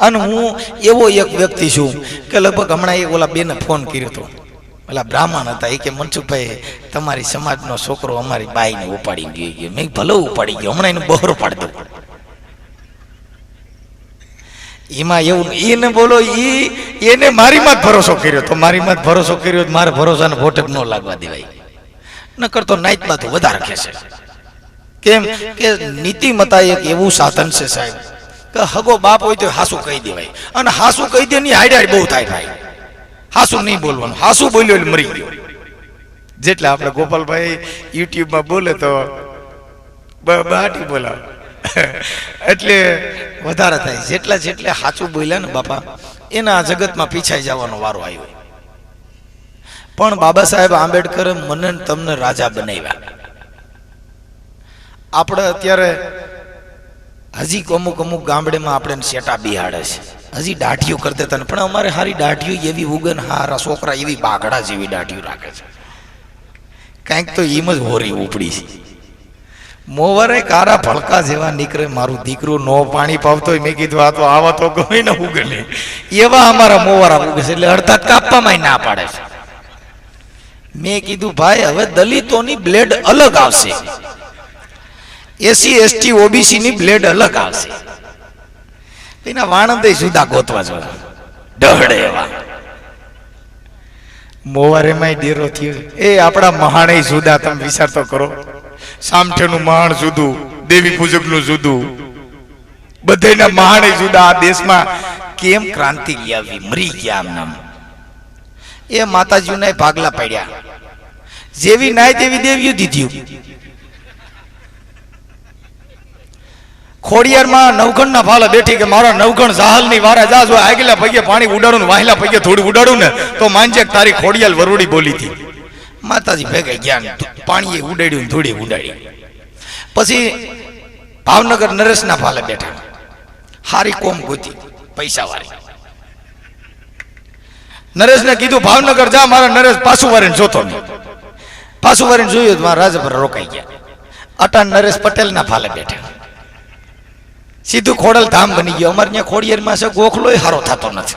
અને હું એવો એક વ્યક્તિ છું કે લગભગ હમણાં એ ઓલા બેને ફોન કર્યો હતો. ઓલા બ્રાહ્મણ હતા. એ કે, મનસુખભાઈ, તમારી સમાજનો છોકરો અમારી બાઈને ઉપાડી ગયો ગયો. મેં ભલે ઉપાડી ગયો, હમણાં એને બહોરો પાડી દઉં. એમાં એવું એને બોલો એ એને મારીમાં જ ભરોસો કર્યો તો મારીમાં જ ભરોસો કર્યો તો મારે ભરોસાને ભોટક ન લાગવા દેવાય. ન કરતો નાઈટમાં તો વધારે ખેંચે કેમ કે નીતિમતા એક એવું સાધન છે સાહેબ. કે હગો બાપ હોય તો હાસુ કહી દેવાય. અને હાસુ કહી દે ની હાઈડ હાઈડ બહુ થાય ભાઈ. હાસુ નહીં બોલવાનું. હાસુ બોલ્યો એટલે મરી ગયો. જેટલે આપણે ગોપાલભાઈ યુટ્યુબમાં બોલે તો બાટી બોલાવે. એટલે વધારે થાય. જેટલા જેટલે સાચું બોલ્યા ને બાપા એના જગતમાં પીછાઈ જવાનો વારો આવ્યો. પણ બાબા સાહેબ આંબેડકરે મને તમને રાજા બનાવ્યા. આપણે અત્યારે હજી અમુક અમુક ગામડેમાં આપણે શેટા બિહાડે છે. હજી દાઢીઓ કરી દેતા પણ અમારે હારી દાઢીઓ એવી ઉગન, હારા છોકરા એવી બાગડા જેવી દાઢીઓ રાખે છે. કાંઈક તો એમ જ હોરી ઉપડી છે. મોવરે કારા ભડકા જેવા નીકળે, મારું દીકરું નો પાણી પાવતો મેં કીધું, આ તો આવા તો ગમે ને ઉગે નહીં એવા અમારા મોવરા ઉગે છે, એટલે અડધા કાપવામાં ના પાડે છે. મેં કીધું, ભાઈ, હવે દલિતોની બ્લેડ અલગ આવશે. એસી, એસટી ઓબીસી ની બ્લેડ અલગ આવશે. એના વાણંદે જુદા ગોતવા જોઈએ ડહડે એવા. મોવારેમાંય ડેરો થયો. એ આપણા મહાણે જુદા, તમે વિચાર તો કરો. સામઠેનું મહાણ જુદું, દેવી પૂજકનું જુદું. બધાના મહાણે જુદા. આ દેશમાં કેમ ક્રાંતિ આવી? મરી ગયા આમ એ માતાજીના ભાગલા પડ્યા. જેવી નાય તેવી દેવીઓ દીધ્યું ખોડિયારમાં નવઘણના ફાલે બેઠી કે મારા નવગણ વારે વારા જાજો આગલા પગે પાણી ઉડાડું ને વાહેલા પગે થોડું ઉડાડું ને તો માનજે તારી ખોડિયાલ વરોડી બોલી હતી. માતાજી ભેગા ગયા પાણીએ ઉડાડ્યું ને ધૂળી ઉડાડી. પછી ભાવનગર નરેશના ફાલે બેઠા. હારી કોમ ગોતી પૈસા વાળી નરેશને કીધું, ભાવનગર જા, મારા નરેશ પાછું વારીને જોતો નહીં. પાછું વારીને જોયું મારા રાજભર રોકાઈ ગયા. અટાણ નરેશ પટેલના ફાલે બેઠા. સીધું ખોડલ ધામ બની ગયો. અમારે ત્યાં ખોડિયારમાં છે, ગોખલોય હારો થતો નથી.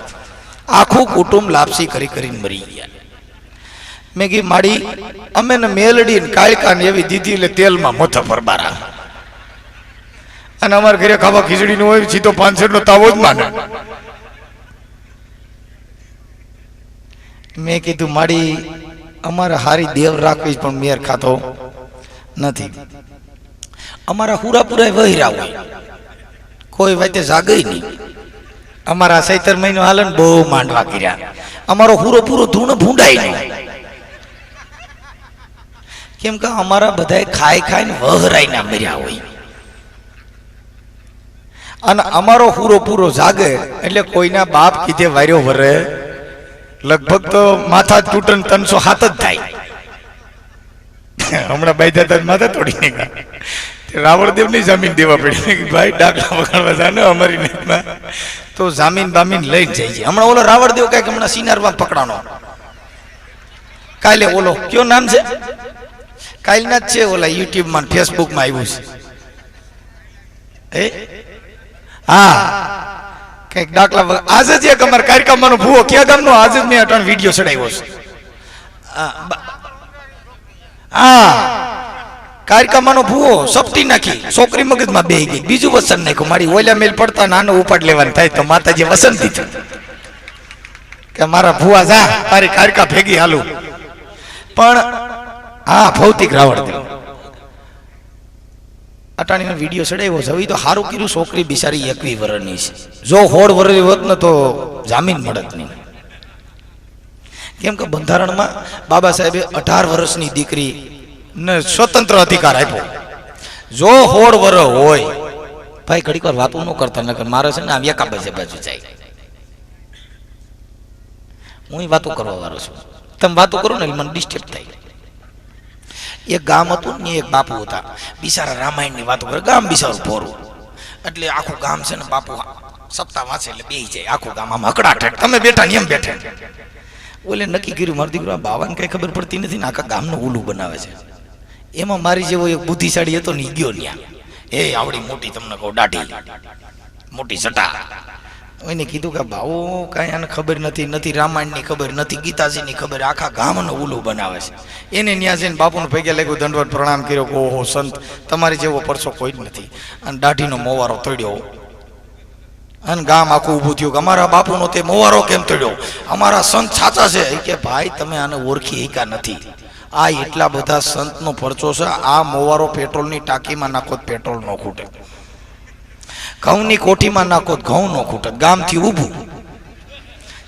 આખું કુટુંબ લાપસી કરી કરીને મરી ગયા. મેં કીધું, માડી, અમે ને મેલડી ને કાળકા ને એવી દીધી એટલે તેલમાં મોથા પર બારા અને અમારા ઘરે ખાવા ખીચડી નું હોય, સીધો પાંચસો નો તાવો જ માને. મેં કીધું, માડી, અમારે હારી દેવ રાખવી પણ મેર ખાતો નથી. અમારા હુરાપુરા વહીરા હોય. કોઈ વાતે જાગે નહીં. અમારા સૈતર મહિનો હાલે ને બહુ માંડવા કર્યા. અમારો પૂરો પૂરો ધૂણ ભૂંડાય નહીં. કેમ કે અમારા બધાય ખાઈ ખાઈને વહરાઈને મર્યા હોય. અને અમારો પૂરો પૂરો જાગે એટલે કોઈના બાપ કીધે વાર્યો વરે, લગભગ તો માથા તૂટન ત્રણસો હાથ જ થાય. હમણાં બાઈ હતા માથા તોડી નાખ્યા. રાવણદેવની જમીન દેવા પડી. ભાઈ ડાકલા વગાડવા જાને અમારી નાઈટમાં તો જામીન બામીન લઈને જાય છે હમણાં ઓલો રાવણદેવ કંઈક હમણાં સિનારમાં પકડાનો કાલે ઓલો, કયો નામ છે? કાલના જ છે ઓલા યુટ્યુબમાં ફેસબુકમાં આવ્યું છે. એ? હા. કંઈક વગર આજે જ એક અમારા કાર્યક્રમનો ભૂવો ક્યાં ગામનો? આજે જ મેં અટણ વીડિયો ચડાવ્યો છે. હા. કાર્યક્રમનો ભૂવો સપટી નાખી, છોકરી મગજમાં બે ગઈ. બીજું વસન નાખ્યું. મારી ઓલા મેલ પડતા નાનો ઉપાડ લેવાનું થાય તો માતાજી વસન દીધું કે મારા ભૂવા જા, તારી કારકા ભેગી હાલું. પણ હા, ભૌતિક રાવણ અટાણીનો વીડિયો ચડાવ્યો છે. હવે તો સારું કર્યું, છોકરી બિચારી એકવી વરણની છે. જો હોળ વર્ષની હોત ને તો જામીન મળત નહીં. કેમ કે બંધારણમાં બાબા સાહેબે અઢાર વર્ષની દીકરી ને સ્વતંત્ર અધિકાર આપ્યો. જો હોળ વર હોય, ભાઈ ઘડીક વાર વાતો ન કરતા, નકર મારે છે ને આમ એકા બાજુ બાજુ જાય. હું વાતો કરવા વાળો છું. તમે વાતો કરો ને મને ડિસ્ટર્બ થાય. એક ગામ હતું ને, એક બાપુ હતા. બિસારા રામાયણની વાતો કરે, ગામ બિસારું પોરું એટલે આખું ગામ છે ને, બાપુ સપ્તાહ વાંચે એટલે બે જાય. આખું ગામ આમ હકડાઠ તમે બેઠા ને એમ બેઠા. ઓલે નક્કી કર્યું, મારું દીકરો બાવાને કઈ ખબર પડતી નથી ને, આખા ગામનું ઉલું બનાવે છે. એમાં મારી જેવો એક બુદ્ધિશાળી હતો ને ગયો ન્યા. એ આવડી મોટી, તમને કહું, દાઢી. મોટી સટા. એને કીધું કે ભાવો કાંઈ આને ખબર નથી નથી રામાયણની ખબર, નથી ગીતાજીની ખબર, આખા ગામનો ઉલું બનાવે છે. એને ન્યા જઈને બાપુને ભેગે લાગ્યું દંડવત પ્રણામ કર્યો. કે, ઓહો, સંત, તમારી જેવો પરસો કોઈ જ નથી. અને દાઢીનો મોવારો તોડ્યો અને ગામ આખું ઊભું થયું કે, અમારા બાપુનો તે મોવારો કેમ તોડ્યો અમારા સંત સાચા છે. કે, ભાઈ, તમે આને ઓળખી એકા નથી. આ એટલા બધા સંતનો પરચો છે, આ મોવારો પેટ્રોલની ટાંકીમાં નાખો પેટ્રોલ ન ખૂટે. ઘઉંની કોઠીમાં નાખો ઘઉં ન ખૂટે, ગામથી ઊભું.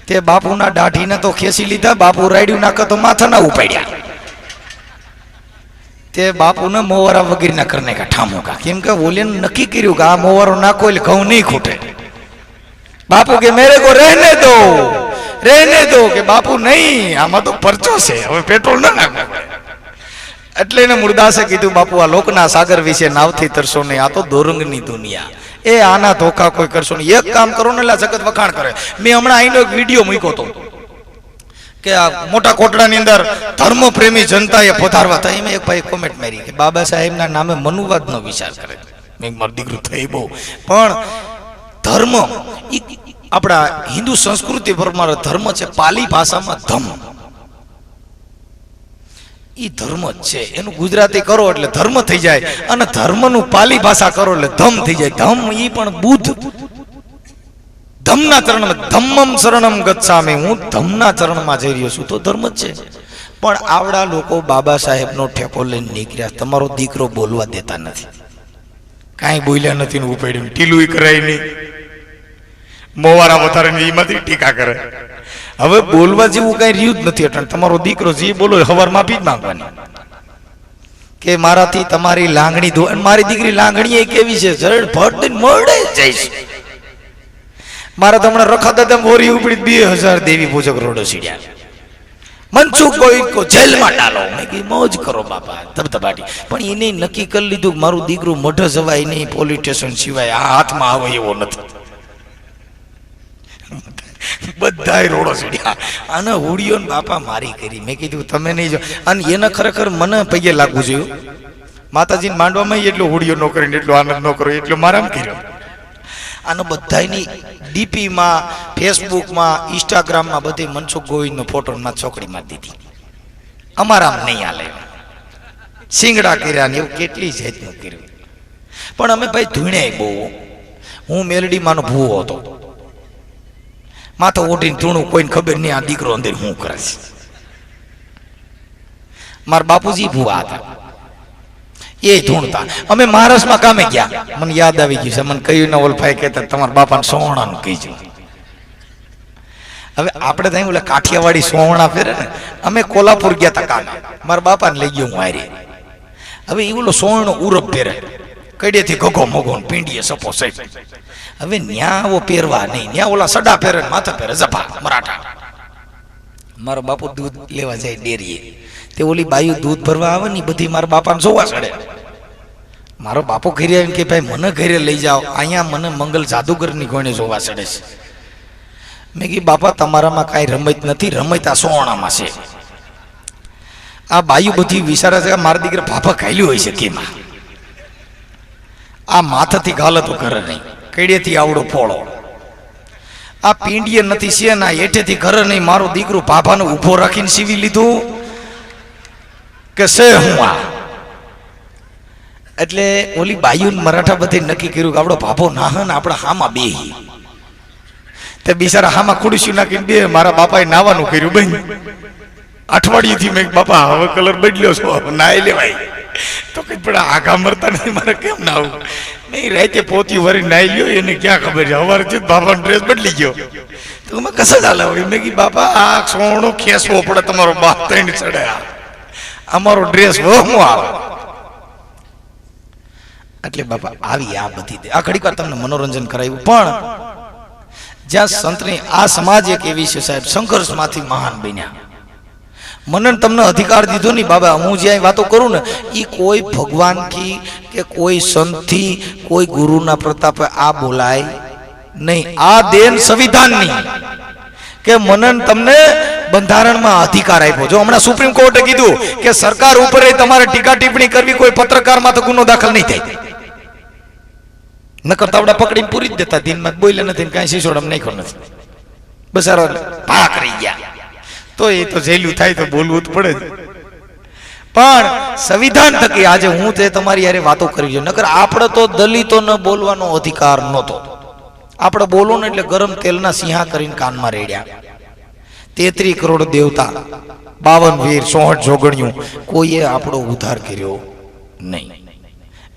તે બાપુના દાઢીને તો ખેંચી લીધા, બાપુ રાડ્યું નાખે તો માથા ના ઉપાડ્યા. તે બાપુને મોવારા વગેરેના કરને કા ઠામુકા કેમ કે ઓલિયન નક્કી કર્યું કે આ મોવારો નાખો એટલે ઘઉં નહીં ખૂટે. બાપુ કે, મેરે કો રહેને દો. રહેને દો કે બાપુ નહીં, આમાં તો પરચો છે, હવે પેટ્રોલ ના નાખો. એટલે એને મુરદાસે કીધું, બાપુ, આ લોકના સાગર વિશે નાવથી તરશો નહીં આ તો દોરંગની દુનિયા. એ આના ધોકા કોઈ કરશો નહીં. એક કામ કરો ને એટલે જગત વખાણ કરે. મેં હમણાં અહીંનો એક વીડિયો મૂક્યો હતો, કે આ મોટા કોટડાની અંદર ધર્મ પ્રેમી જનતાએ પધારવા હતા. એમાં એક ભાઈ કોમેન્ટ મારી કે, બાબા સાહેબના નામે મનુવાદનો વિચાર કરે. મેં મરદીકૃત થઈ બહુ. પણ ધર્મ ઈ આપણા હિન્દુ સંસ્કૃતિ પ્રમાણે ધર્મ છે, પાલી ભાષામાં ધમ. ઈ ધર્મ જ છે. એનું ગુજરાતી કરો એટલે ધર્મ થઈ જાય અને ધર્મનું પાલી ભાષા કરો એટલે ધમ થઈ જાય. ધમ ઈ પણ બુદ્ધ. ધમના ચરણમાં ધમ્મમ શરણમ ગચ્છામી. હું ધમના ચરણમાં જઈ રહ્યો છું. તો ધર્મ જ છે. પણ આવડા લોકો બાબા સાહેબનો ઠેકો લઈને નીકળ્યા. તમારો દીકરો બોલવા દેતા નથી. કાંઈ બોલ્યા નથી ને ઉપાડ્યું. ટીલું કરાય નહીં. મોવારા વધારે એમાંથી ટીકા કરે. હવે બોલવા જેવું કઈ રહ્યું જ નથી એટલે તમારો દીકરો જે બોલો હવાર માફી જ માંગવાની. કે મારાથી તમારી લાંગણી ધો મારી દીકરી લાંગણી એ કેવી છે? જડ ભટ દઈને મળે જઈશ. મારા તો હમણાં રખા દાદા મોરી ઉપડી બે હજાર દેવી પૂજક રોડો સીડ્યા. મનસુખ કોઈ કો જેલમાં ડાલો મેં કી મોજ કરો બાપા, ધબધબાટી. પણ એને નક્કી કરી લીધું મારું દીકરું મઢ જવાય નહીં, પોલીસ સ્ટેશન સિવાય. આ હાથમાં આવે એવો નથી. બધાય રોડો ચડ્યા અને હોડીઓ બાપા મારી કરી. મેં કીધું, તમે નહીં જો. અને એને ખરેખર મને પૈયે લાગવું જોયું. માતાજીને માંડવામાં એટલો હુડિયો ન કરીને, એટલો આનંદ ન કર્યો, એટલો મારામ કર્યો. આનો બધાયની ડીપીમાં, ફેસબુકમાં, ઇન્સ્ટાગ્રામમાં બધી મનસુખ ગોવિંદનો ફોટો માં છોકરી મારી દીધી. અમારામાં નહીં હાલે સિંગડા કર્યા ને એવું કેટલી જાતનું કર્યું. પણ અમે ભાઈ ધૂણ્યા બહુ. હું મેલડીમાંનો ભૂવો હતો. માથે ઓઢીને ધૂણું કોઈને ખબર નહીં આ દીકરો અંદર હું કરે છે. મારા બાપુજી ભૂવા હતા. એ ધૂણતા. અમે મહારાષ્ટ્રમાં કામે ગયા. મને યાદ આવી ગયું છે. મને કહ્યું ને ઓલફાઈ કહેતા તમારા બાપાને સોહણાનું કહીજો. હવે આપણે ત્યાં ઓલા કાઠિયાવાડી સોહણા ફેરે ને, અમે કોલ્હાપુર ગયા હતા કામે. મારા બાપાને લઈ ગયો હું હારી. હવે એ ઓલો સોહણો ઉરપ પહેરે કડીએથી ઘોઘો મોઘો પીંડીએ સપો સાહેબ હવે ન્યા આવો પહેરવા નહીં, ન્યા ઓલા સડા પહેરે માથા પહેરે જભા મરાઠા. મારો બાપુ દૂધ લેવા જાય ડેરીએ. તે ઓલી બાયુ દૂધ ભરવા આવે ને બધી મારા બાપાને જોવા ચડે. મારો બાપો ઘરે આવીને કે, ભાઈ, મને ઘરે લઈ જાઓ. અહીંયા મને મંગલ જાદુગરની ગોણે જોવા ચડે છે. મેં કીધું, બાપા, તમારામાં કાંઈ રમત નથી, રમત આ સોણામાં છે. આ બાયુ બધી વિચારે છે મારા દીકરા ભાભા ખાયલું હોય છે કેમાં? આ માથાથી ગાલતો કરે નહીં. કેડેથી આવડો પોળો આ પીંડીએ નથી છે ના એઠેથી ઘરે નહીં. મારો દીકરો ભાભાને ઊભો રાખીને સીવી લીધું કે છે હું આ? એટલે ઓલી બાયુન મરાઠા બધે નક્કી કર્યું કે આપણો ભાભો ના હે ને આપણે હામાં બે તે બિચારા હામાં ખુડશું નાખીને બે મારા બાપાએ નાવાનું કર્યું બેન. અઠવાડિયેથી મેં બાપા, હવે કલર બદલ્યો છો નાઈ લેવાય. તો કઈ પણ આઘા મરતા નથી મારે કેમ ના આવું? નહીં, રાતે પોતી વરી નાઈ લ્યો એને ક્યાં ખબર છે? હવારે છે બાપાનો ડ્રેસ બદલી ગયો. તો મેં કસે ચાલે હોય? મેં કીધું, બાપા, આ સોણો ખેંચવો પડે તમારો બાપ ત્રણ ચડે. અમારો ડ્રેસ હો હું આવે. એટલે બાપા, આવી આ બધી આ ઘડીક વાર તમને મનોરંજન કરાવ્યું. પણ જ્યાં સંતની આ સમાજ એક એવી છે સાહેબ, સંઘર્ષમાંથી મહાન બન્યા. મને તમને અધિકાર દીધો નહીં, બાબા, હું જ્યાં વાતો કરું ને એ કોઈ ભગવાનથી કે કોઈ સંતથી, કોઈ ગુરુના પ્રતાપે આ બોલાય નહીં. આ દેન સંવિધાનની કે મનન તમને બંધારણમાં અધિકાર આપ્યો. જો હમણાં સુપ્રીમ કોર્ટે કીધું કે સરકાર ઉપર તમારે ટીકા ટિપ્પણી કરવી કોઈ પત્રકારમાં તો ગુનો દાખલ નહીં થાય. નકર તાવડા પકડીને પૂરી જ દેતા દિનમાં બોલ્યા નથી કાંઈ નહીં ખબર નથી. બસ પાક રહી ગયા. તો એ તો જેલું થાય તો બોલવું જ પડે પણ સંવિધાન થકી આજે હું તે તમારી યારે વાતો કરી છું. નકર આપણે તો દલિતોને બોલવાનો અધિકાર નહોતો. આપણે બોલો ને એટલે ગરમ તેલના સિંહા કરીને કાનમાં રેડ્યા. તેત્રી કરોડ દેવતા, બાવન વીર, સોહઠ જોગણિયું કોઈએ આપણો ઉદ્ધાર કર્યો નહીં.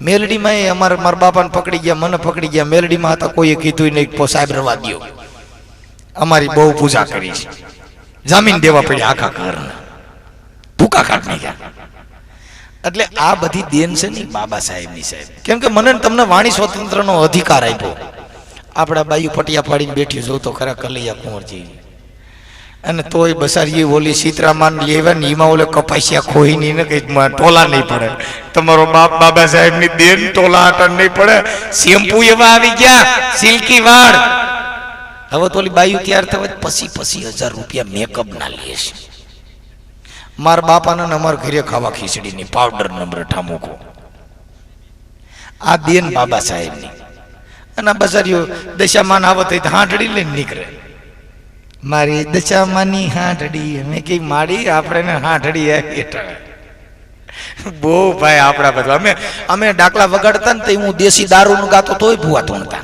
મેલડીમાં એ અમારા મારા બાપાને પકડી ગયા, મને પકડી ગયા. મેલડીમાં હતા, કોઈએ કીધું નહીં "પો સાહેબ રવા દ્યો. અમારી બહુ પૂજા કરી છે. જામીન દેવા પડ્યા આખા ઘરના ભૂકા કાઢ નાખ્યા એટલે આ બધી દેન છે ને બાબા સાહેબની સાહેબ. કેમ કે મને તમને વાણી સ્વતંત્રનો અધિકાર આપ્યો. આપણા બાયુ પટિયા પાડીને બેઠી જો તો ખરા કલૈયા કુંવરજી અને તોય બસારી ઓલી સીતરામાન લેવા ને એમાં ઓલે કપાસિયા ખોઈ ને કઈ ટોલા નહીં પડે. તમારો બાપ બાબા સાહેબની દેન ટોલા આટન નહીં પડે. શેમ્પુ એવા આવી ગયા, સિલ્કી વાળ. હવે તો ઓલી બાયુ તૈયાર થવા પછી પછી હજાર રૂપિયા મેકઅપ ના લે છે. મારા બાપાના અમારા ઘરે ખાવા ખીચડીની પાવડર નંબર ઠામુકો આ બેન બાબા સાહેબની. અને આ બસારીઓ દશામાન આવત હોય તો હાંટડી લઈને નીકળે. મારી દશામાની હાંટડી મેં કઈ માડી આપણે ને આપી હેઠળ. બહુ ભાઈ આપણા બધું. અમે અમે ડાકલા વગાડતા ને તો હું દેશી દારૂનું ગાતો તોય ભૂવા ધૂણતા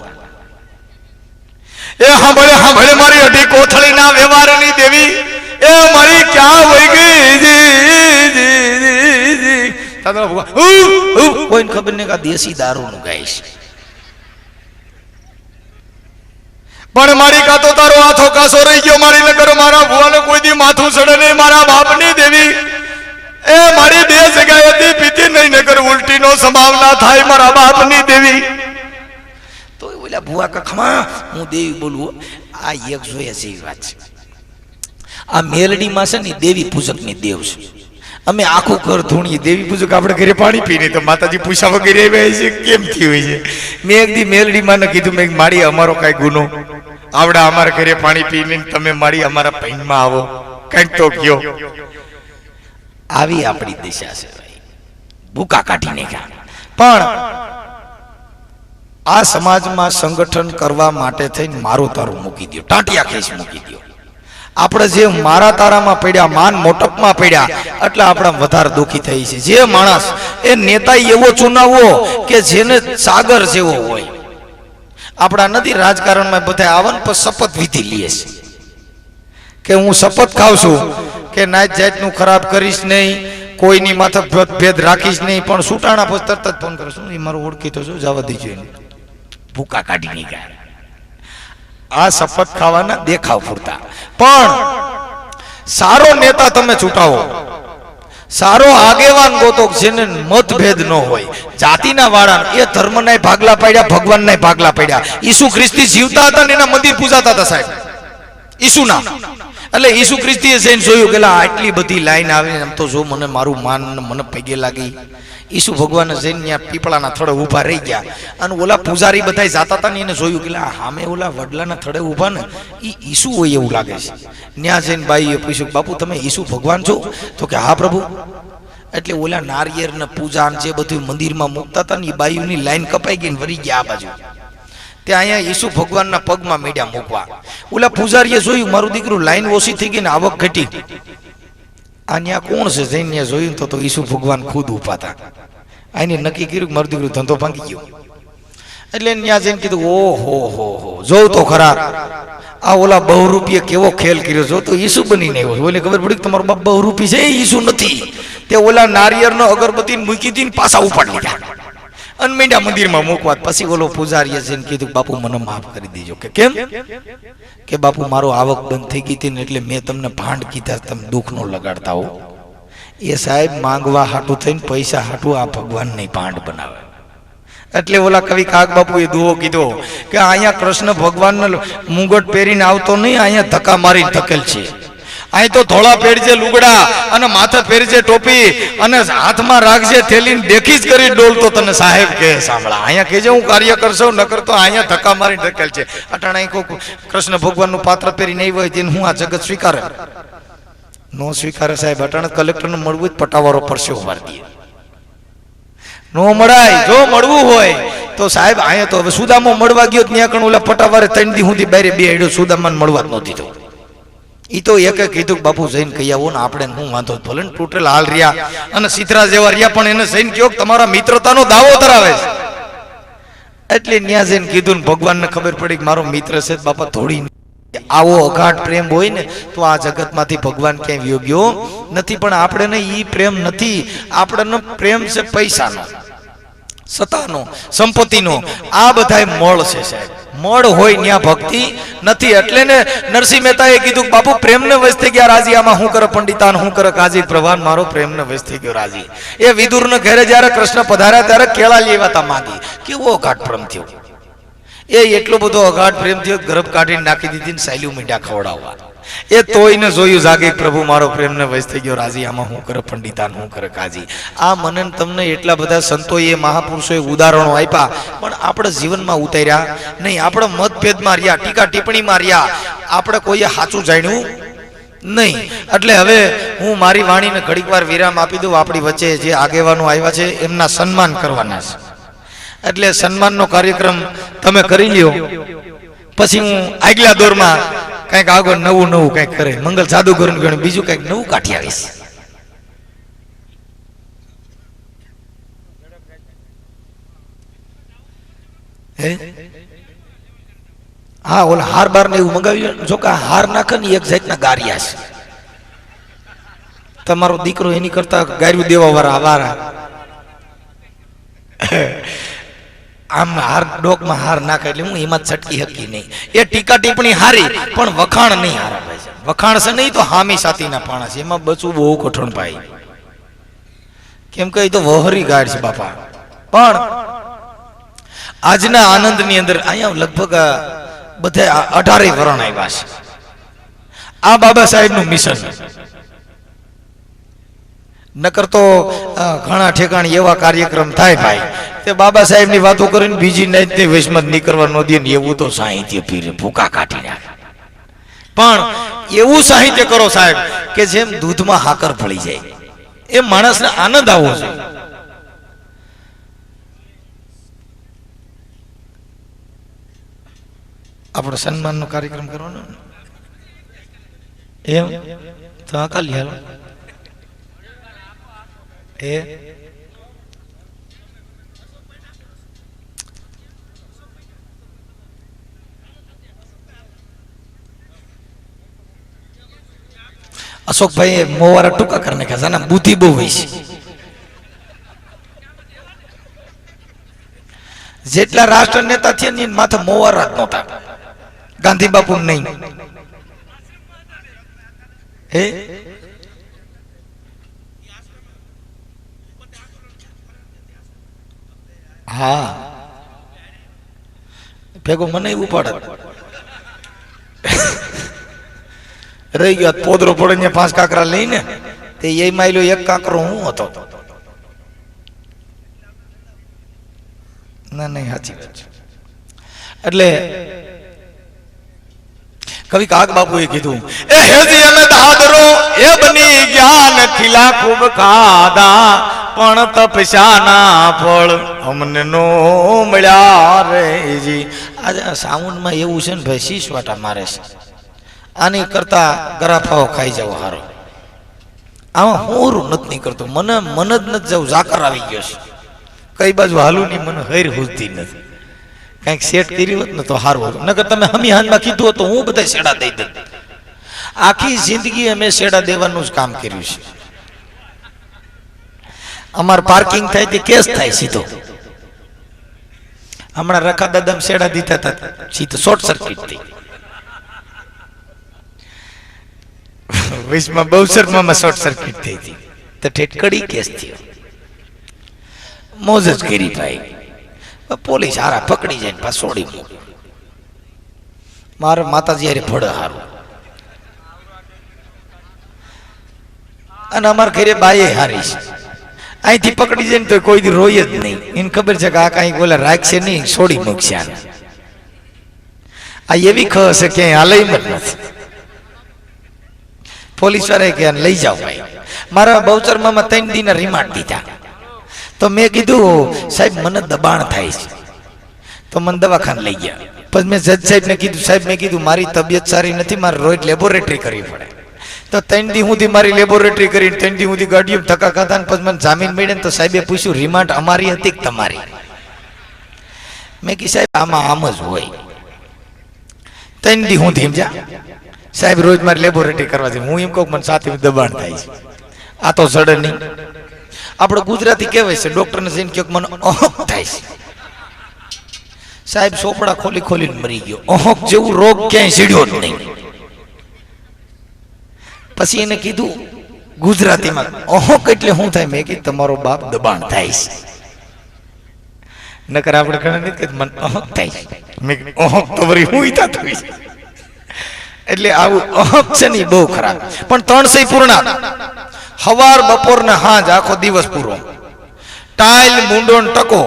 એ સાંભળે સાંભળે મારી અઢી કોથળીના વ્યવહારની દેવી. એ મારી ક્યાં વહી ગઈ? જી, કોઈને ખબર નહીં કે દેશી દારૂનું છે. પણ મારી કાતો તારો હાથો કાસો રહી ગયો? મારી નગર મારા ભુવાને કોઈ દી માથું ચડે નહીં. મારા બાપની દેવી. એ મારી બે જગ્યાએ હતી પીતી નહીં નગર ઉલટીનો સંભાવના થાય મારા બાપની દેવી. તો એ બોલ્યા ભુવા કખમા હું દેવી બોલું આ એક જોઈએ છે એવી વાત છે. આ મેલડીમાં છે ને દેવી પૂજકની દેવ છે. અમે આખું ઘર ધૂણીએ દેવી પૂજક આપણે ઘરે પાણી પીને, તો માતાજી પૂછા વગેરે આવ્યા છે, કેમ થયું છે? મેં એક દી મેલડીમાં કીધું, મેં મારી અમારો કાંઈ ગુનો. આવડા અમારા ઘરે પાણી પીને તમે મારી અમારા પૈનમાં આવો. કંઈક તો કયો. આવી આપણી દિશા છે ભૂકા કાઢી નાખ્યા. પણ આ સમાજમાં સંગઠન કરવા માટે થઈને મારું તારું મૂકી દો ટાંટિયા ખેસ મૂકી દો આપણે જે મારા તારામાં પડ્યા, માન મોટપમાં પડ્યા, એટલે આપણે વધારે દુઃખી થઈ છે. જે માણસ, એ નેતા એવો ચુનાવવો કે જેને સાગર જેવો હોય. આપણા નથી રાજકારણમાં બધા આવન પર શપથ વિધિ લઈએ છે. કે હું શપથ ખાવ છું કે નાત જાતનું ખરાબ કરીશ નહીં, કોઈની માથે ભેદ રાખીશ નહીં, પણ સુટાણા પછી તરત જ ફોન કરશું એ ઓળખી તો છું, જવા દીજો એને. ભૂકા કાઢી નહીં ગયા આ શપથ ખાવાના દેખાવ પૂરતા પણ સારો નેતા તમે ચૂંટાવો. સારો આગેવાન ગોતો જેને મતભેદ ન હોય. જાતિના વાળા એ ધર્મના ભાગલા પાડ્યા ભગવાનના ભાગલા પાડ્યા. ઈસુ ખ્રિસ્તી જીવતા હતા ને એના મંદિર પૂજાતા હતા સાહેબ. ઈસુના. એટલે ઈસુ ખ્રિસ્તીએ જઈને જોયું કે આટલી બધી લાઈન આવે એમ તો જો મને મારું માન મને પગે લાગી. ઈસુ ભગવાન જઈને ત્યાં પીપળાના થડે ઊભા રહી ગયા. અને ઓલા પૂજારી બધા જાતા હતા ને એને જોયું કે સામે ઓલા વડલાના થડે ઊભા ને એ ઈસુ હોય એવું લાગે છે. ત્યાં જઈને બાઈએ પૂછ્યું, બાપુ, તમે ઈસુ ભગવાન છો? તો કે, હા, પ્રભુ. એટલે ઓલા નારિયેર ને પૂજા જે બધું મંદિરમાં મૂકતા હતા ને એ બાયુની લાઈન કપાઈ ગઈ ને વળી ગયા આ બાજુ. ત્યાં અહીંયા ઈસુ ભગવાનના પગમાં મીડ્યા મૂકવા. ઓલા પૂજારીએ જોયું, મારું દીકરું લાઈન ઓછી થઈ ગઈ ને આવક ઘટી. આ ત્યાં કોણ છે જઈને જોયું તો તો ઈસુ ભગવાન ખુદ ઊભા હતા. આને નક્કી કર્યું કે મારું દીકરું ધંધો ભાંગી ગયો. એટલે ન્યા જઈને કીધું ઓ હો હો હો જોઉં તો ખરા. આ ઓલા બહુરૂપીએ કેવો ખેલ કર્યો જો તો ઈસુ બનીને આવ્યો ઓલે ખબર પડી કે તમારો બાપ બહુરૂપી છે? એ ઈસુ નથી. તે ઓલા નારિયેળનો અગરબત્તી મૂકી દીને પાછા ઉપાડી લીધા. અને મીંડા મંદિરમાં મૂકવા. પછી ઓલો પૂજારીએ જઈને કીધું બાપુ, મને માફ કરી દેજો. કે કેમ? કે બાપુ, મારો આવક બંધ થઈ ગઈ હતી ને એટલે મેં તમને ભાંડ કીધા, તમે દુઃખ નો લગાડતા હો. એ સાહેબ માંગવા હાટું થઈને પૈસા હાટું આ ભગવાન નહીં ભાંડ બનાવે. એટલે ઓલા કવિ કાગ બાપુએ દુઓ કીધો કે અહીંયા કૃષ્ણ ભગવાનનો મુગટ પહેરીને આવતો નહીં, અહીંયા ધક્કા મારી ધકેલ છે અહીં તો ધોળા પહેરજે લુગડા અને માથે પહેરજે ટોપી અને હાથમાં રાખજે થેલીને દેખી જ કરી ડોલ તો તને સાહેબ કહે, સાંભળા. અહીંયા કહેજે હું કાર્ય કરશો, નકર તો અહીંયા ધક્કા મારી ધકેલ છે. અટાણે અહીં કૃષ્ણ ભગવાનનું પાત્ર પહેરી નહીં હોય તેને હું આ જગત સ્વીકારે? નો સ્વીકારે સાહેબ. અટાણે કલેક્ટરને મળવું જ પટાવારો પડશે ઉભાર દઈએ નો મળાય. જો મળવું હોય તો સાહેબ, અહીંયા તો હવે સુદામો મળવા ગયો ત્યાં કણ ઓલા પટાવારે ત્રણ દી સુધી બારે બે આડ્યો સુદામાને મળવા જ નહોતી તો ઈ તો એક કીધું બાપુ જઈને કહી આવો ને આપણે હું વાંધો ભલે ટૂટેલ હાલ રહ્યા. અને સીતરા જેવા રહ્યા પણ એને જઈને કહ્યો તમારા મિત્રતાનો દાવો ધરાવે છે. એટલે ન્યા જઈને કીધું ને ખબર પડી કે મારો મિત્ર છે બાપા થોડી આવો અઘાટ પ્રેમ હોય ને તો આ જગતમાંથી ભગવાન ક્યાંય યોગ્યો નથી. પણ આપણે ને ઈ પ્રેમ નથી. આપણને પ્રેમ છે પૈસાનો. સત્તાનો, સંપત્તિનો, આ બધાય મળ છે સાહેબ. મળ હોય ત્યાં ભક્તિ નથી. એટલે ને નરસિંહ મહેતાએ કીધું બાપુ, પ્રેમને વશ થઈ ગયા રાજી. આમાં હું કરે પંડિતાન હું કરે કાજી? પ્રભાન, મારો પ્રેમને વશ થઈ ગયો રાજી. એ વિદુરને ઘરે જ્યારે કૃષ્ણ પધાર્યા ત્યારે કેળા લેવાતા માગી. કેવો અઘાટ પ્રેમ થયો. એ એટલો બધો અઘાટ પ્રેમ થયો ગર્ભ કાઢીને નાખી દીધી ને સાયલું મીઠા ખવડાવવા. એ તોયને જોયું જાગે પ્રભુ મારો પ્રેમને વશ થઈ ગયો. રાજી આમાં હું કરે પંડિતાન હું કરે કાજી. આ મને તમને એટલા બધા સંતોએ મહાપુરુષોએ ઉદાહરણો આપ્યા પણ આપણે જીવનમાં ઉતાર્યા નહીં. આપણે મતભેદમાં રહ્યા ટીકા ટિપ્પણીમાં રહ્યા. આપણે કોઈએ સાચું જાણ્યું નહીં. એટલે હવે હું મારી વાણીને ઘડીક વાર વિરામ આપી દઉં. આપણી વચ્ચે જે આગેવાનો આવ્યા છે એમના સન્માન કરવાના છે. એટલે સન્માનનો કાર્યક્રમ તમે કરી લ્યો. પછી હું આગલા દોરમાં કંઈક આગળ નવું નવું કંઈક કરે. મંગલ જાદુગર ગણ, બીજું કંઈક નવું કાઢી આવીશ હે? હા, ઓલા હાર બાર ને એવું મંગાવ્યું. જો કે હાર નાખે ને એક જાતના ગારિયા છે. તમારો દીકરો એની કરતા ગાર્યું દેવા વાળા વાળા આમ હાર, ડોકમાં હાર નાખે એટલે હું એમાં છટકી હકી નહીં. એ ટીકા ટિપ્પણી હારી, પણ વખાણ નહીં હારા ભાઈ વખાણ છે નહીં તો હામી સાતીના પાણા છે. એમાં બચવું બહુ કઠણ ભાઈ. કેમ કે તો વહરી ગાઢ છે બાપા. પણ આજના આનંદની અંદર અહીંયા લગભગ બધા અઢારે વરણ આવ્યા છે. આ બાબા સાહેબનું મિશન. નકર તો ઘણા ઠેકાણે એવા કાર્યક્રમ થાય ભાઈ. તે બાબા સાહેબની વાતો કરીને બીજી નાઈટ તે નીકળવા ન દે ને એવું તો સાહિત્ય પીરે ભૂકા કાઢી નાખે. પણ એવું સાહિત્ય કરો સાહેબ કે જેમ દૂધમાં હાકર ફળી જાય. એ માણસને આનંદ આવવો જોઈએ. આપણો સન્માનનો કાર્યક્રમ કરવાનો? એમ? તો આ એ અશોકભાઈ મોવારા ટૂંકા કરી નાખ્યા છે અને બુદ્ધિ બહુ હોય છે. જેટલા રાષ્ટ્ર નેતા થયા ને માથે મોવારા જ નહોતા. ગાંધી બાપુ નહીં. હા? ભેગો મને ઉપાડે. રહી ગયો, પોદરો પડે પાંચ કાંકરા લઈને, તે એ માયલો એક કાંકરો હું હતો. ના, નહીં, સાચી વાત એટલે કવિ કાગ બાપુએ કીધું, એ હેજી અમે દાદરો એ બની જ્ઞાન ખીલા ખૂબ ખાધા પણ તપસ્યાના ફળ અમને નો મળ્યા રેજી આજે સાઉન્ડમાં એવું છે ને ભાઈ, શીશ વાટા મારે છે. આની કરતા ગરાફાઓ ખાઈ જાવ હારો. આમાં હોરું નથી નીકળતું. મને મન જ નથી જવું ઝાકર આવી ગયો છે. કઈ બાજુ હાલું ની મને હૈર હુજતી નથી. કંઈક સેટ કર્યું હોત ને તો સારું હતું. નકર તમે હમી હાથમાં કીધું હતું હું બધા શેડા દઈ દઉં. આખી જિંદગી અમે શેડા દેવાનું જ કામ કર્યું છે. અમાર પાર્કિંગ થાય તે કેસ થાય સીધો. હમણાં રખા દાદા શેડા દીધા હતા સીધો શોર્ટ સર્કિટ થઈ વીસમાં બહુસરમાં શોર્ટ સર્કિટ થઈ હતી તો ઠેટકડી કેસ થયો. મોજ જ કરી ભાઈ. પોલીસ હારા પકડી જાય પાછ છોડી મૂકે. મારા માતાજી હારે ફળ હારું. અને અમારા ઘરે બાએ હારી છે. અહીંથી પકડી જાય ને તો કોઈ દી રોય જ નહીં. એને ખબર છે કે આ કાંઈ બોલે રાખશે નહીં, છોડી મૂકશે આ એવી ખ હશે ક્યાંય હાલય જ નથી. પોલીસ વાળાએ કે લઈ જાઓ ભાઈ. મારા બહુચરમામાં ત્રણ દિના રિમાન્ડ દીધા. તો મેં કીધું, સાહેબ, મને દબાણ થાય છે. તો મને દવાખાને લઈ ગયા. પછી મેં જજ સાહેબને કીધું, સાહેબ, મેં કીધું, મારી તબિયત સારી નથી, મારે રોજ લેબોરેટરી કરવી પડે. તો ત્રણ દી સુધી મારી લેબોરેટરી કરીને ત્રણ દી સુધી ગાડીઓ ધક્કા ખાતા ને પછી મને જામીન મળે તો સાહેબે પૂછ્યું રિમાન્ડ અમારી હતી કે તમારી? મેં કીધું, સાહેબ, આમાં આમ જ હોય. ત્રણ દી હું સમજ્યા સાહેબ, રોજ મારી લેબોરેટરી કરવા છે હું એમ કહું મને સાથે દબાણ થાય છે. આ તો જડે નહીં. આપણે ગુજરાતી કહેવાય છે, ડૉક્ટરને જઈને કહ્યું મને અહક થાય છે. સાહેબ, સોપડા ખોલી ખોલીને મરી ગયો. અહક જેવું રોગ ક્યાંય સીડ્યો જ નહીં. પછી એને કીધું, ગુજરાતીમાં ઓહો એટલે શું થાય? મેં કીધું, તમારો બાપ દબાણ થાય છે. નકર આપણે ઘણા નથી કે મને અહક થાય મેં અહક તો વરી હું થતું હોય એટલે આવું અહક છે ને બહુ ખરાબ. પણ ત્રણ પૂર્ણા. હવાર, બપોર ને હાજ આખો દિવસ પૂરો. ટાઈલ મુંડો ટકો.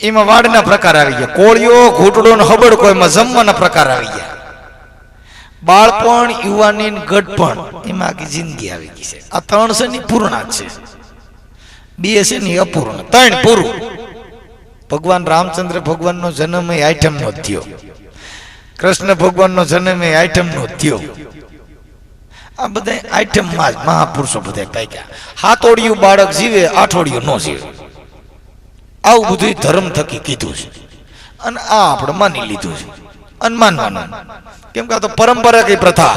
એમાં વાડના પ્રકાર આવી ગયા. કોળિયો, ઘૂંટડો ને હબડકો એમાં જમવાના પ્રકાર આવી ગયા. બાળપણ યુવાની ગઢપણ, એમાં આખી જિંદગી આવી ગઈ છે. આ ત્રણ છે ની પૂર્ણા છે. બે છે ની અપૂર્ણ. ત્રણ પૂરું. ભગવાન રામચંદ્ર ભગવાનનો જન્મ એ આઈટમ નો થયો. કૃષ્ણ ભગવાનનો જન્મ એ આઈટમ નો થયો. આ બધા આઈટમમાં જ મહાપુરુષો બધા પાક્યા હાથોડિયું બાળક જીવે, આઠોડિયું ન જીવે. આવું બધું ધર્મ થકી કીધું છે. અને આ આપણે માની લીધું છે. અને માનવાનું કેમ કે આ તો પરંપરા પ્રથા.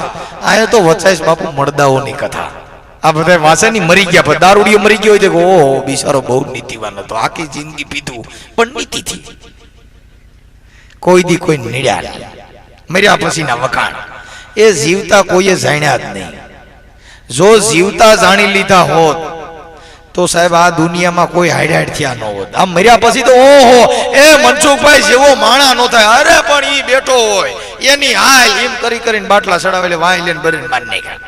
આ તો વચાઈશ બાપુ મળદાઓની કથા. આ બધા વાસની મરી ગયા, પણ દારૂડીઓ મરી ગયો હોય તો ઓહો, બિચારો બહુ નીતિવાન હતો. આખી જિંદગી પીધું, પણ નીતિથી. કોઈ દી કોઈ નીડ્યા મર્યા પછીના વખાણ. એ જીવતા કોઈએ જાણ્યા જ નહીં. જો જીવતા જાણી લીધા હોત તો સાહેબ, આ દુનિયામાં કોઈ હાઈડ થયા ન હોત. આમ મર્યા પછી તો ઓહો, એ મનસુખભાઈ જેવો માણા નો થાય. અરે, પણ ઈ બેઠો હોય. એની હાય એમ કરી કરીને બાટલા ચડાવેલે વાય લઈને ભરીને મારી નાખ્યા.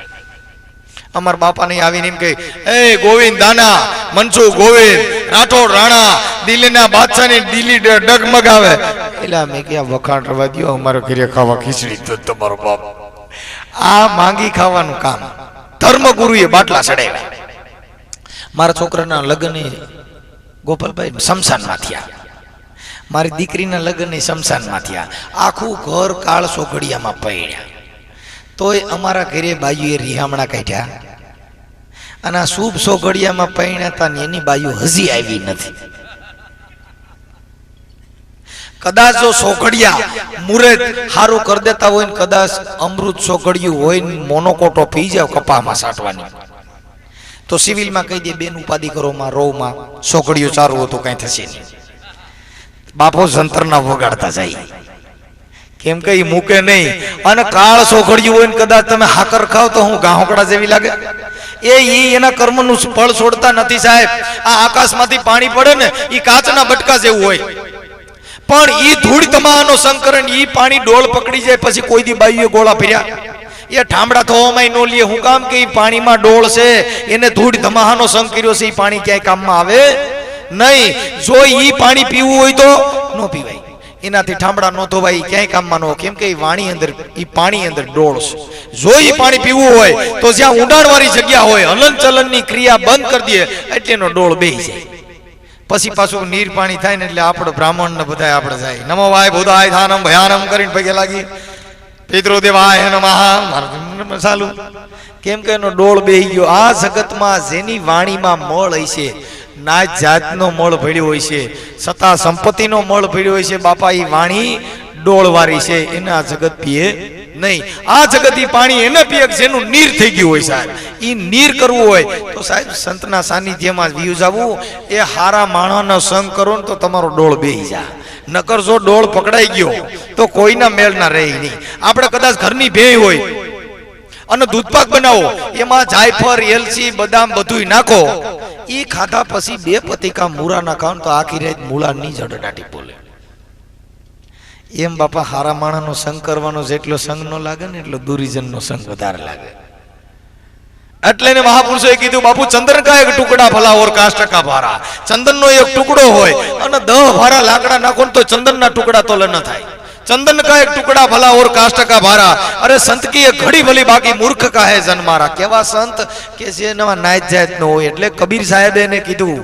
અમાર બાપા નહીં આવીને એમ કહે, એ ગોવિંદ દાના મનસુખ ગોવિંદ, રાઠોડ રાણા, દિલ્હીના બાદશાહની દિલ્હી ડગમગાવે. એટલે મેં ક્યાં વખાણ રવા દો અમારો ઘરે ખાવા ખીચડી તો તમારો બાપ. આ માંગી ખાવાનું કામ ધર્મગુરુએ બાટલા ચડાવ્યા. મારા છોકરાના લગ્ન ગોપાલભાઈ શમશાનમાં થયા. મારી દીકરીના લગ્ન શમશાનમાં થયા. આખું ઘર કાળ સોઘડિયામાં પડ્યા તોય અમારા ઘરે બાયુએ રિહામણા કાઢ્યા. અને આ શુભ સોઘડિયામાં પૈણ્યા હતા ને એની બાયુ હજી આવી નથી. કદાચ જો સોઘડિયા મુરત હારું કરી દેતા હોય ને કદાચ અમૃત સોઘડિયું હોય ને મોનોકોટો પી જાવ કપામાં સાટવાની. તો સિવિલમાં કહી દે, બેન ઉપાધિ કરો માં, રોવમાં સોઘડિયું ચારું હતું કઈ થશે નહીં. બાપો જંતરના વગાડતા જાય. કેમ કે મૂકે નહીં. અને કાળ સોઘડિયું હોય ને કદાચ તમે હાકર ખાવ તો હું ગાહોકડા જેવી લાગે. એ ઈ એના કર્મનું ફળ છોડતા નથી સાહેબ. આ આકાશમાંથી પાણી પડે ને, ઈ કાચના બટકા જેવું હોય. પણ ઈ ધૂળ તમાનો સંકરણ ઈ પાણી ડોળ પકડી જાય, પછી કોઈ દી બાઈએ ગોળા ફેર્યા. એ ઠામડા થવામાં નો લે, હું કામ કે એ પાણીમાં ડોળ છે, એને ધૂળ ધમાહાનો સંગ કર્યો છે એ પાણી ક્યાંય કામમાં આવે નહીં. જો એ પાણી પીવું હોય તો ન પીવાય. એનાથી ઠામડા ન ધોવાય ક્યાંય કામમાં ન કેમ કે એ વાણી અંદર એ પાણી અંદર ડોળ છે. જો એ પાણી પીવું હોય તો જ્યાં ઊંડાણવાળી જગ્યા હોય, હલન ચલનની ક્રિયા બંધ કરી દે, એટલે એનો ડોળ બેહી જાય. પછી પાછું નીર પાણી થાય ને એટલે આપણે બ્રાહ્મણ ને બધા આપણે જાય. નમો વાય ભૂદાય ધાનમ ભયાનમ કરીને પગે લાગી. પિતૃદેવાય નમઃ ચાલુ કેમ કે એનો ડોળ બેહી ગયો. આ જગતમાં જેની વાણીમાં મળ છે નાચ જાતનો મળ ભળ્યો હોય છે સત્તા સંપત્તિનો મળ ભળ્યો હોય છે, બાપા એ વાણી ડોળવારી છે. એને આ જગત પીએ નહીં. આ જગત પાણી એને પીએ જેનું નીર થઈ ગયું હોય સાહેબ. એ નીર કરવું હોય તો સાહેબ સંતના સાનિધ્યમાં વ્યૂઝ આવવું એ હારા માણસનો સંગ કરો ને તો તમારો ડોળ બેહી જા નકર જો ડોળ પકડાઈ ગયો, તો કોઈના મેળ ના રહે નહીં. આપણે કદાચ ઘરની ભેય હોય અને દૂધપાક બનાવો, એમાં જાયફળ, એલચી, બદામ બધુંય નાખો એ ખાધા પછી બે પતિકા મૂરા ના તો આખી રાત મૂળાની જડડાટી બોલે. એમ બાપા હારા માણાનો સંગ કરવાનો જેટલો સંગ નો લાગે ને એટલો દુરીજનનો સંગ વધારે લાગે. એટલે મહાપુરુષોએ કીધું, બાપુ ચંદન કા એક ટુકડા ભલા કાસ ટકા ભારા? ચંદન નો એક ટુકડો હોય અને દહ ભારા લાકડા નાખો તો ચંદન ના ટુકડા તો ન થાય. ચંદન કા એક ટુકડા ભલા ઓર કાસ ટકા ભારા? અરે સંત કી ઘડી ભલી બાકી મૂર્ખ કા હે જન્મારા કેવા સંત કે જે નવા નાયત જાત નો હોય? એટલે કબીર સાહેબ એને કીધું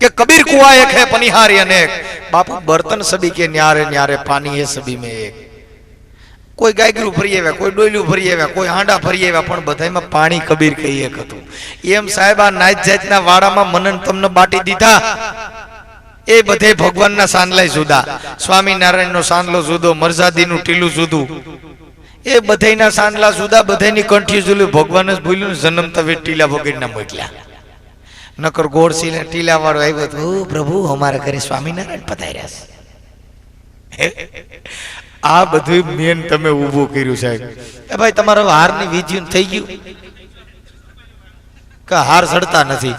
કે કબીર કુવા એક હે, પનિહારી અનેક બાપુ, બર્તન સબી કે ન્યારે ન્યારે પાણી હે સબી મેં એક. કોઈ ગાયગરું ફરી આવ્યા, કોઈ ડોયલું ફરી આવ્યા, કોઈ હાંડા ફરી આવ્યા, પણ બધાયમાં પાણી કબીર કહી એક હતું. એમ સાહેબ, આ નાચ જાતના વાડામાં મનન તમને બાટી દીધા? એ બધે ભગવાનના સાંદલાય જુદા. સ્વામિનારાયણનો સાંદલો જુદો, મરઝાદીનું ટીલું જુદું. એ બધાયના સાંદલા જુદા, બધાયની કંઠી જુલ્યું ભગવાન જ ભૂલ્યું જન્મ તવે ટીલા વગેરેના મોકલ્યા. નકર ગોળસી ટીલા વાળો આવ્યો તો, "ઓ પ્રભુ, અમારા ઘરે સ્વામિનારાયણ પધાર્યા છે. આ બધું મેન તમે ઊભું કર્યું સાહેબ. એ ભાઈ, તમારો હારની વિધિયું થઈ ગયું. કે હાર સડતા નથી.